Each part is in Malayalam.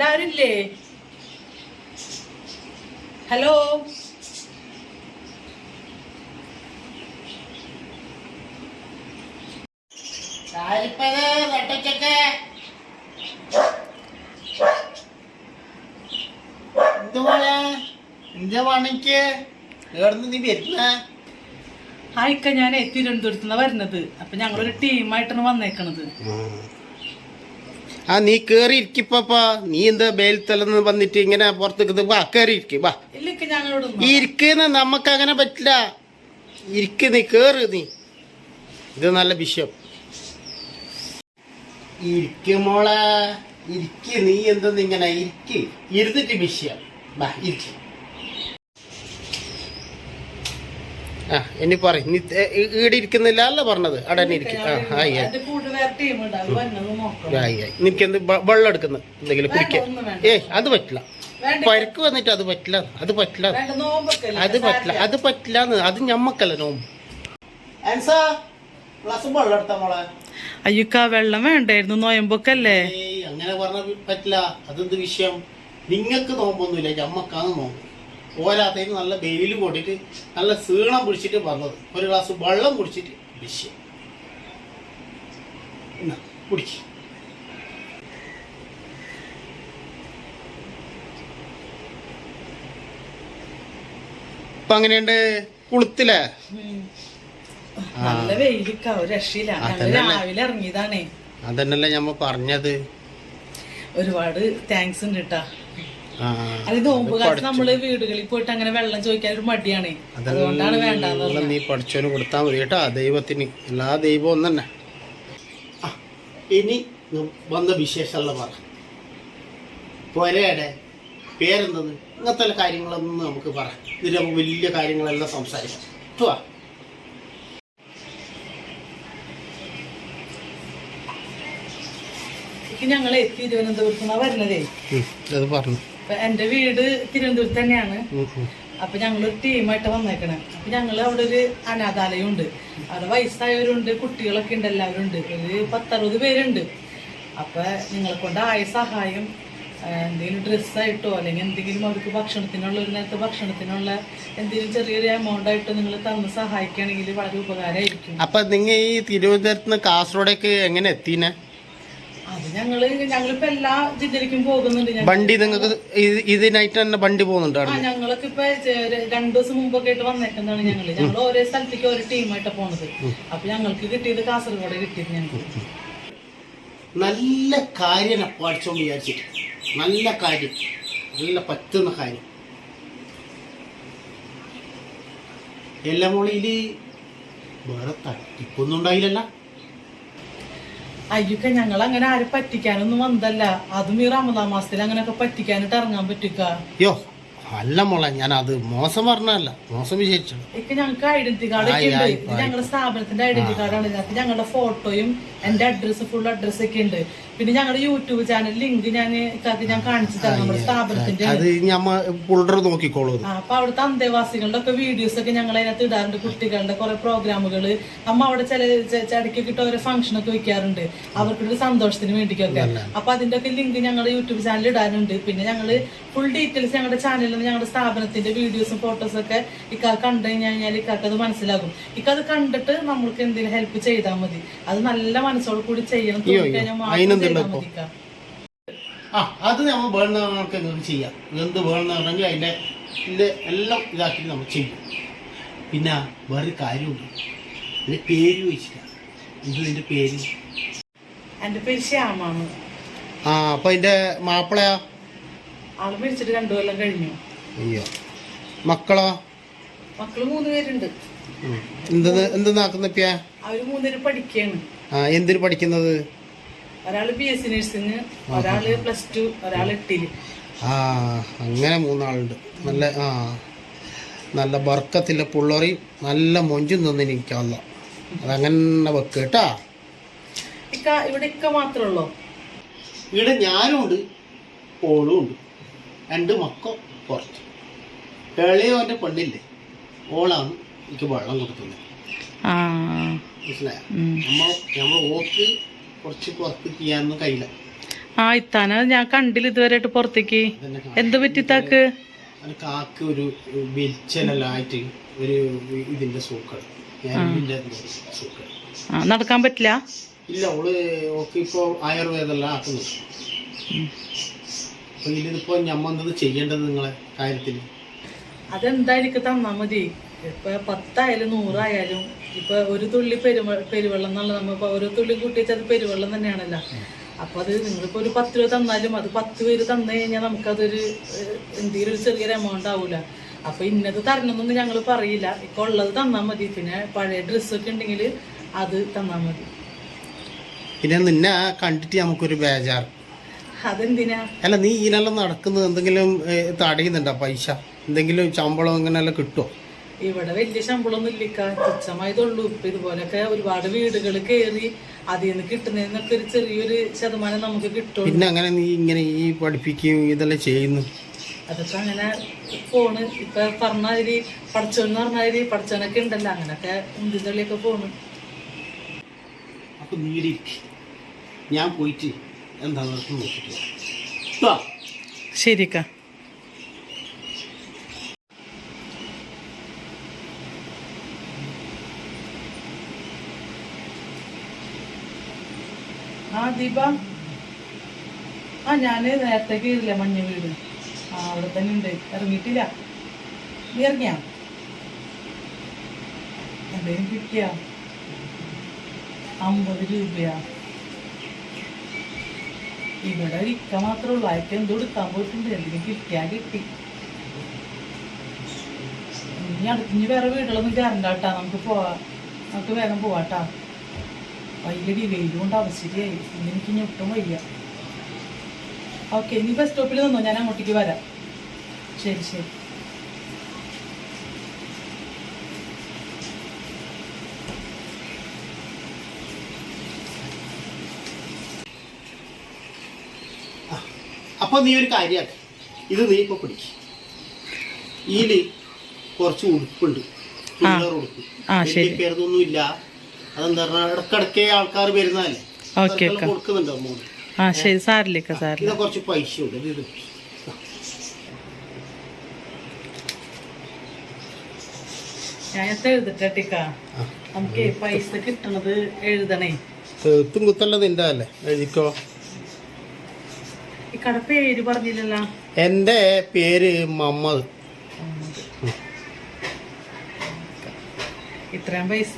ഇവിടെ ആരില്ലേ ഹലോ ആരിപ്പത് നട്ടുച്ചക്ക് എന്തുപോലെ എന്റെ പണിക്ക്? എവിടുന്ന് നീ വരുന്ന? ആയിക്ക ഞാൻ തിരുവനന്തപുരത്ത് നിന്നാ വരുന്നത്. അപ്പൊ ഞങ്ങളൊരു ടീമായിട്ടാണ് വന്നേക്കണത്. ആ നീ കേറി ഇരിക്കിപ്പാ നീ എന്താ ബേൽത്തലെന്ന് വന്നിട്ട് ഇങ്ങനെ പുറത്തേക്ക് വാ കേറി ഇരിക്ക് വാ. ഇരിക്കുന്ന നമുക്ക് അങ്ങനെ പറ്റില്ല. ഇരിക്ക നീ കേറ് നീ. ഇത് നല്ല വിഷയം. ഇരിക്ക് മോളെ. ഇരിക്ക് നീ എന്തെന്ന് ഇങ്ങനെ ഇരിക്ക്. ഇരുന്നിട്ട് വിഷയം. വാ ഇരിക്ക്. ആ ഇനി പറ നീ ഈ- ഈടെ ഇരിക്കുന്നില്ല അല്ല പറഞ്ഞത്. അവിടെ തന്നെ ഇരിക്കും. ആ ആയി എന്ത് വെള്ളം എടുക്കുന്നു എന്തെങ്കിലും കുടിക്കാൻ? ഏയ് അത് പറ്റില്ല. പരക്ക് വന്നിട്ട് അത് പറ്റില്ല. അത് പറ്റില്ല. വേണ്ട നോമ്പൊക്കെ അത് പറ്റില്ല. അത് പറ്റില്ല അത് ഞമ്മക്കല്ല നോമ്പ്. അയ്യക്ക വെള്ളം വേണ്ടായിരുന്നു. നോയമ്പൊക്കല്ലേ അങ്ങനെ പറഞ്ഞ പറ്റില്ല. അതെന്ത് വിഷയം? നിങ്ങക്ക് നോമ്പൊന്നുമില്ല. ഞമ്മക്കാണ് നോമ്പ്. പോരാത്തതിന് നല്ല വെയിൽ കൊണ്ടിട്ട് നല്ല സീണം പിടിച്ചിട്ട് വന്നത്. ഒരു ഗ്ലാസ് വെള്ളം കുടിച്ചിട്ട് വിഷയം എന്നാ, കുടിക്ക്. ഇപ്പൊ അങ്ങനെയുണ്ട് കുളുത്തില്ലേ നല്ല വെയിലിക്ക ഒരു രക്ഷയില്ല. രാവിലെ ഇറങ്ങിയതാണേ. അതന്നല്ലേ ഞമ്മ പറഞ്ഞത്. ഒരുപാട് താങ്ക്സ് ഉണ്ട് കേട്ടാ അത് നോമ്പ് കാലത്ത് നമ്മൾ വീടുകളിൽ പോയിട്ട് അങ്ങനെ വെള്ളം ചോദിക്കാൻ ഒരു മടിയാണ്. അതുകൊണ്ടാണ് വേണ്ടെന്ന് നീ പഠിച്ചോന് കൊടുത്താൽ മതി കേട്ടോ ദൈവത്തിന്. എല്ലാ ദൈവവും ഒന്നെ തന്നെ. ഇനി വന്ന വിശേഷമുള്ള പറ. പൊരയുടെ പേരെന്തത് ഇങ്ങനത്തെ കാര്യങ്ങളൊന്നും നമുക്ക് പറ. ഇതിൽ നമുക്ക് വലിയ കാര്യങ്ങളെല്ലാം സംസാരിക്കാം. എനിക്ക് ഞങ്ങളെ തിരുവനന്തപുരത്ത് നിന്നാ വരുന്നതേ. അത് പറഞ്ഞു. അപ്പൊ എന്റെ വീട് തിരുവനന്തപുരത്ത് തന്നെയാണ്. അപ്പൊ ഞങ്ങൾ ടീമായിട്ട് വന്നേക്കണേ. അപ്പൊ ഞങ്ങൾ അവിടെ ഒരു അനാഥാലയം ഉണ്ട് അവിടെ വയസ്സായവരുണ്ട് കുട്ടികളൊക്കെ ഉണ്ട് എല്ലാവരും ഉണ്ട് ഒരു പത്തറുപത് പേരുണ്ട്. അപ്പൊ നിങ്ങളെ കൊണ്ട് ആയ സഹായം എന്തെങ്കിലും ഡ്രസ്സായിട്ടോ അല്ലെങ്കിൽ എന്തെങ്കിലും അവർക്ക് ഭക്ഷണത്തിനുള്ള ഒരു നേരത്തെ ഭക്ഷണത്തിനുള്ള എന്തെങ്കിലും ചെറിയൊരു എമൗണ്ട് ആയിട്ടോ നിങ്ങൾ തന്ന് സഹായിക്കുകയാണെങ്കിൽ വളരെ ഉപകാരമായിരിക്കും. അപ്പൊ നിങ്ങൾ ഈ തിരുവനന്തപുരത്ത് നിന്ന് കാസർഗോഡേക്ക് എങ്ങനെ എത്തീനെ? അത് ഞങ്ങൾ ഞങ്ങളിപ്പോ എല്ലാ ജില്ലയിലേക്കും പോകുന്നുണ്ട് ഞങ്ങൾ. വണ്ടി നിങ്ങൾക്ക് ഇത് ഇതിനായിട്ട് തന്നെ വണ്ടി പോകുന്നുണ്ട് ഞങ്ങൾക്ക് അവിടെ? ഞങ്ങളൊക്കെ ഇപ്പൊ രണ്ടു ദിവസം മുമ്പൊക്കെ ആയിട്ട് വന്നേക്കുന്നതാണ് ഞങ്ങൾ. ഞങ്ങൾ ഓരോ സ്ഥലത്തേക്ക് ഓരോ ടീമായിട്ടാ പോണത്. അപ്പൊ ഞങ്ങൾക്ക് കിട്ടിയത് കാസർഗോഡ് കിട്ടിയത് ഞങ്ങൾക്ക്. നല്ല കാര്യം പഠിച്ചോ വിചാരിച്ചിട്ട്. നല്ല കാര്യം. നല്ല പറ്റുന്ന കാര്യം. എല്ലാം മോളിയിൽ വേറെ തട്ടിപ്പൊന്നും ഉണ്ടായില്ലല്ല. അയ്യൊക്കെ ഞങ്ങൾ അങ്ങനെ ആരും പറ്റിക്കാനൊന്നും വന്നതല്ല. അതും ഈ റമദാൻ മാസത്തിൽ അങ്ങനെയൊക്കെ പറ്റിക്കാനിട്ട് ഇറങ്ങാൻ പറ്റുക യോ അല്ല മോളെ ഞാൻ അത് മോശം പറഞ്ഞല്ല മോശം വിചാരിച്ചു ഇപ്പൊ ഞങ്ങൾക്ക് ഐഡന്റിറ്റി കാർഡ് ഒക്കെ ഉണ്ട്. ഇത് ഞങ്ങളുടെ സ്ഥാപനത്തിന്റെ ഐഡന്റിറ്റി കാർഡാണ് ഇതിനകത്ത് ഞങ്ങളുടെ ഫോട്ടോയും എന്റെ അഡ്രസ്സ് ഫുൾ അഡ്രസ് ഒക്കെ ഉണ്ട്. പിന്നെ ഞങ്ങളുടെ യൂട്യൂബ് ചാനൽ ലിങ്ക് ഞാൻ ഇതാക്കി ഞാൻ കാണിച്ചു തരാം നമ്മുടെ സ്ഥാപനത്തിന്റെ. അത് പുള്ളർ നോക്കിക്കോളൂ അപ്പൊ അവിടുത്തെ അന്തേവാസികളുടെ ഒക്കെ വീഡിയോസ് ഒക്കെ ഞങ്ങൾ അതിനകത്ത് ഇടാറുണ്ട് കുട്ടികളുടെ കുറെ പ്രോഗ്രാമുകൾ അമ്മ അവിടെ ചില ചടക്കി കിട്ട ഓരോ ഫംഗ്ഷൻ ഒക്കെ വെക്കാറുണ്ട്. അവർക്കൊരു സന്തോഷത്തിന് വേണ്ടിക്കൊക്കെ അപ്പൊ അതിന്റെ ഒക്കെ ലിങ്ക് ഞങ്ങളുടെ യൂട്യൂബ് ചാനൽ ഇടാനുണ്ട് പിന്നെ ഞങ്ങൾ ഫുൾ ഡീറ്റെയിൽസ് ഞങ്ങളുടെ ചാനലിൽ നിന്ന് ഞങ്ങളുടെ സ്ഥാപനത്തിന്റെ വീഡിയോസും ഫോട്ടോസും ഒക്കെ ഇക്കാ കണ്ടു കഴിഞ്ഞാൽ ഇക്കാക്ക് അത് മനസ്സിലാകും. ഇക്കത് കണ്ടിട്ട് നമ്മൾക്ക് എന്തെങ്കിലും ഹെൽപ്പ് ചെയ്താൽ മതി. അത് നല്ല മനസ്സോട് കൂടി ചെയ്യണം തോന്നിക്കഴിഞ്ഞാൽ ഇക്ക. ആ അത് നമ്മൾ വേണമെന്നൊക്കെ നിങ്ങൾക്ക് ചെയ്യാം. എന്ത് വേണമെന്നുണ്ടെങ്കിൽ അതിന്റെ ഇതിന്റെ എല്ലാം ഇതാക്കി നമ്മൾ ചെയ്യും. പിന്നെ വേറെ കാര്യമുണ്ട്. ഇതിന്റെ പേര് വെച്ചിട്ടാണ് എന്ത് നിന്റെ പേര്? എന്റെ പേര് ശ്യാമാണ് ആ അപ്പൊ അതിന്റെ മാപ്പിളയാ? ആൾ മരിച്ചിട്ട് രണ്ടു കൊല്ലം കഴിഞ്ഞു. അയ്യോ. മക്കളോ? മക്കൾ മൂന്ന് പേരുണ്ട്. എന്തെന്ന് എന്തെന്നാക്കുന്ന അവർ മൂന്നുപേര് പഠിക്കാണ് ആ എന്തിന് പഠിക്കുന്നത്? ഒരാൾ ബി എസ് സി നഴ്സിംഗ് ഒരാൾ പ്ലസ് ടു ഒരാൾ എട്ടിൽ ആ അങ്ങനെ മൂന്നാളുണ്ട്. നല്ല ആ നല്ല ബർക്കത്തില്ല പുള്ളറി നല്ല മൊഞ്ചും തന്നിരിക്കാമല്ല അതങ്ങനെ വെക്ക് കേട്ടാ. ഇക്ക ഇവിടെ ഇക്ക മാത്രമേ ഉള്ളൂ? ഇവിടെ ഞാനും ഉണ്ട് ഓളും ഉണ്ട്. രണ്ട് മക്കോ പുറത്ത് എളിയവന്റെ പെണ്ണില്ലേ? ഓളാണ് എനിക്ക് വെള്ളം കൊടുക്കുന്നത്. മനസ്സിലായ? മനസ്സിലായോ നമ്മൾ നമ്മൾ ഓക്ക് കുറച്ച് വർക്ക് ചെയ്യാനൊന്നും കഴിയില്ല. ആ ഇത്താന ഞാൻ കണ്ടില്ല ഇതുവരെയായിട്ട് പുറത്തേക്ക്. എന്ത് പറ്റിത്താക്ക് കാക്ക് ഒരു വെളിച്ചലായിട്ട് ഒരു ഇതിന്റെ ആ. നടക്കാൻ പറ്റില്ല? ഇല്ല ഓൾ ഓക്ക് ഇപ്പോ ആയുർവേദമെല്ലാം ആക്കുന്നു. അപ്പൊ ഇതിലിപ്പോ ഞമ്മ ചെയ്യേണ്ടത് നിങ്ങളെ കാര്യത്തിൽ അതെന്തായിരിക്കും തന്നാ മതി. ഇപ്പൊ പത്തായാലും നൂറായാലും ഇപ്പൊ ഒരു തുള്ളി പെരുവ പെരുവെള്ളം എന്നുള്ള നമ്മ ഒരു തുള്ളി കൂട്ടിച്ചാൽ അത് പെരുവെള്ളം തന്നെയാണല്ലോ. അപ്പൊ അത് നിങ്ങളിപ്പോ ഒരു പത്ത് രൂപ തന്നാലും അത് പത്ത് പേര് തന്നു കഴിഞ്ഞാൽ നമുക്കതൊരു എന്തെങ്കിലും ഒരു ചെറിയൊരു എമൗണ്ട് ആവൂല. അപ്പൊ ഇന്നത് തരണമെന്നൊന്നും ഞങ്ങൾ പറയില്ല. ഇപ്പൊ ഉള്ളത് തന്നാൽ മതി. പിന്നെ പഴയ ഡ്രസ്സൊക്കെ ഉണ്ടെങ്കിൽ അത് തന്നാൽ മതി. പിന്നെ നിന്നെ കണ്ടിട്ട് നമുക്കൊരു ബേജാർ അതെന്തിനാ? അല്ല നീ ഇതിനെല്ലാം നടക്കുന്നത് എന്തെങ്കിലും തടയുന്നുണ്ടോ പൈസ? എന്തെങ്കിലും ശമ്പളം അങ്ങനെ കിട്ടുമോ ഇവിടെ വലിയ ശമ്പളമൊന്നും ഇല്ലിക്ക തുച്ഛമായതുള്ളൂ. ഇപ്പൊ ഇതുപോലൊക്കെ ഒരുപാട് വീടുകൾ കയറി അതിൽ നിന്ന് കിട്ടുന്നതിനൊക്കെ ഒരു ചെറിയൊരു ശതമാനം നമുക്ക് കിട്ടും പിന്നെ അങ്ങനെ നീ ഇങ്ങനെ ഈ പഠിപ്പിക്കുകയും ഇതെല്ലാം ചെയ്യുന്നു. അതൊക്കെ അങ്ങനെ പോണ്. ഇപ്പൊ പറഞ്ഞാതിരി പഠിച്ചോന്ന് പറഞ്ഞാതിരി പഠിച്ചവനൊക്കെ ഉണ്ടല്ലോ. അങ്ങനൊക്കെ ഉന്തിന്തള്ളിയൊക്കെ പോണ്. അപ്പൊ നീ ഞാൻ പോയിട്ട് എന്താ. ശരിക്ക ആ ദീപ. ആ ഞാൻ നേരത്തെ കയറില്ല മഞ്ഞ വീട്. ആ അവിടെ തന്നെ ഉണ്ട്. ഇറങ്ങിയിട്ടില്ല. നീ ഇറങ്ങിയാ? എന്തെങ്കിലും കിട്ടിയ? അമ്പത് രൂപയാ. ഇവിടെ ഒരു ഇക്ക മാത്രമേ ഉള്ളൂ. അയക്ക് എന്തോ എടുക്കാൻ പോയിട്ടുണ്ട്. എന്തെങ്കിലും കിട്ടിയാ കിട്ടി. ഇനി അടുത്ത് ഇനി വേറെ വീടുകളൊന്നും കയറണ്ട കേട്ടാ നമുക്ക് പോവാ. നമുക്ക് വേഗം പോവാട്ടാ. വയ്യടി വെയിലുകൊണ്ട് അവശരിയായി എനിക്ക് ഇനി ഒട്ടും വയ്യ. ഓക്കെ നീ ബസ് സ്റ്റോപ്പിൽ നിന്നോ? ഞാൻ അങ്ങോട്ടേക്ക് വരാം. ശരി ശരി. അപ്പൊ നീ ഒരു കാര്യമാക്കി ഇത് നീ ഇപ്പൊ പിടിക്ക. ഇതിൽ കുറച്ച് ഉടുപ്പുണ്ട്. ഉടുപ്പ്. ഇല്ല അതെന്താ പറഞ്ഞാൽ ഇടക്കിടക്കേ ആൾക്കാർ വരുന്നതല്ലേ? ഓക്കെ ആ ശരി ഇത് കുറച്ച് പൈസ ഉണ്ട് ഇത് ഇത്. നമുക്ക് പൈസ കിട്ടണത് എഴുതണേ. എത്തും കുത്തല്ല നിന്റെ അല്ലേ? എഴുതിക്കോ. ഈ കട പേര് പറഞ്ഞില്ലല്ലോ. എന്റെ പേര് മുഹമ്മദ് ഇത്രയും പൈസ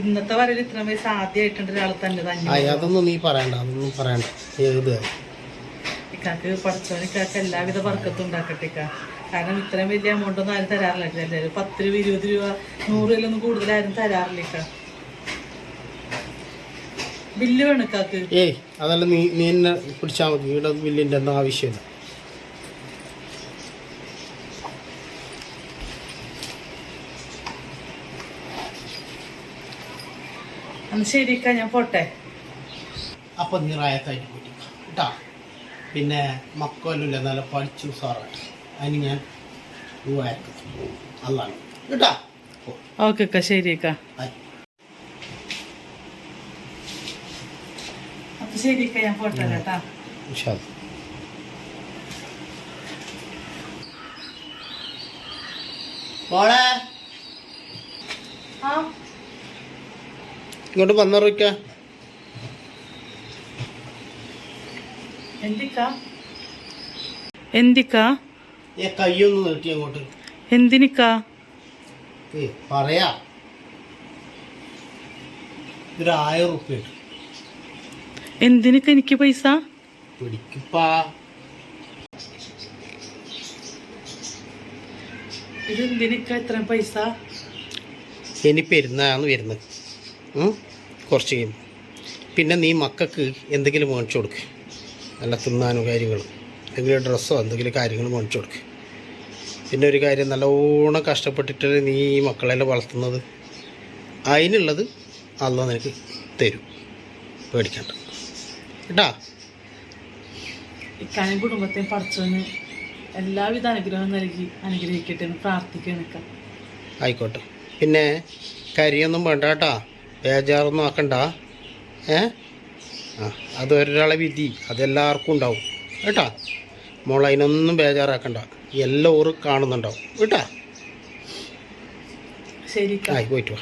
ഇന്നത്തെ വരയിൽ ഇത്രയും പൈസ ആദ്യമായിട്ടുണ്ട് ഒരാൾ തന്നെ അതൊന്നും നീ പറയണ്ട അതൊന്നും പറയണ്ട. ഏത് ഇക്കാക്ക് പഠിച്ചവൻ ഇക്കാക്ക് എല്ലാവിധ വർക്കത്തും ഉണ്ടാക്കട്ടെ ഇക്ക. കാരണം ഇത്രയും വലിയ എമൗണ്ട് ഒന്നും ആരും തരാറില്ല എല്ലാവരും പത്ത് രൂപ ഇരുപത് രൂപ നൂറ് രൂപയിലൊന്നും കൂടുതൽ ആരും തരാറില്ല ഇക്ക. ബില്ല് വേണം ഇക്കാക്ക്. ഏയ് അതല്ല നീ നീ എന്നെ പിടിച്ചാൽ മതി. ഇവിടെ ബില്ലിന്റെ ഒന്നും ആവശ്യമില്ല. അന്ന് ശരിക്കാ ഞാൻ പോട്ടെ. അപ്പം നീ റായത്തായിട്ട് പോയി കേട്ടാ? പിന്നെ മക്കളല്ല നല്ല പഠിച്ചു സാറായിട്ട് അതിന് ഞാൻ അല്ലാണ് അതാണ് കേട്ടാ? ഓ ഓക്കെ അക്ക ശരി ഇക്ക ബൈ. അപ്പൊ ശരി ഞാൻ പോട്ടെ കേട്ടാ. മോളെ ആ ഇങ്ങോട്ട് വന്നറിയിക്ക എന്തിക്ക? ഏ കയ്യൊന്ന് നീട്ടി അങ്ങോട്ട്. എന്തിനിക്കാ? ഏ പറയാ. ഒരു ആയിരം എനിക്ക് പൈസ? പിടിക്കപ്പാ. ഇത് എന്തിനിക്ക ഇത്രയും പൈസ? ഇനി പെരുന്നാന്ന് വരുന്നത്? കുറച്ച് കഴിയും. പിന്നെ നീ മക്കൾക്ക് എന്തെങ്കിലും മേടിച്ചു കൊടുക്ക്. നല്ല തിന്നാനോ കാര്യങ്ങളും. എന്തെങ്കിലും ഡ്രസ്സോ എന്തെങ്കിലും കാര്യങ്ങൾ മേടിച്ചു കൊടുക്ക്. പിന്നെ ഒരു കാര്യം നല്ലോണം കഷ്ടപ്പെട്ടിട്ട് നീ ഈ മക്കളെല്ലാം വളർത്തുന്നത് അതിനുള്ളത് അല്ല നിനക്ക് തരും. പേടിക്കണ്ട. കേട്ടാ? ഇക്കാനും കുടുംബത്തെ പഠിച്ചവന് എല്ലാവിധ അനുഗ്രഹം നൽകി അനുഗ്രഹിക്കട്ടെ എന്ന് പ്രാർത്ഥിക്കണക്ക ആയിക്കോട്ടെ. പിന്നെ കരിയൊന്നും വേണ്ട കേട്ടാ. ബേജാറൊന്നും ആക്കണ്ട. ഏ? ആ അത് ഒരാളെ വിധി. അതെല്ലാവർക്കും ഉണ്ടാവും. കേട്ടാ? മോൾ അതിനൊന്നും ബേജാറാക്കണ്ട. എല്ലാവരും കാണുന്നുണ്ടാവും. കേട്ടാ? ശരി ആയി പോയിട്ട് വാ.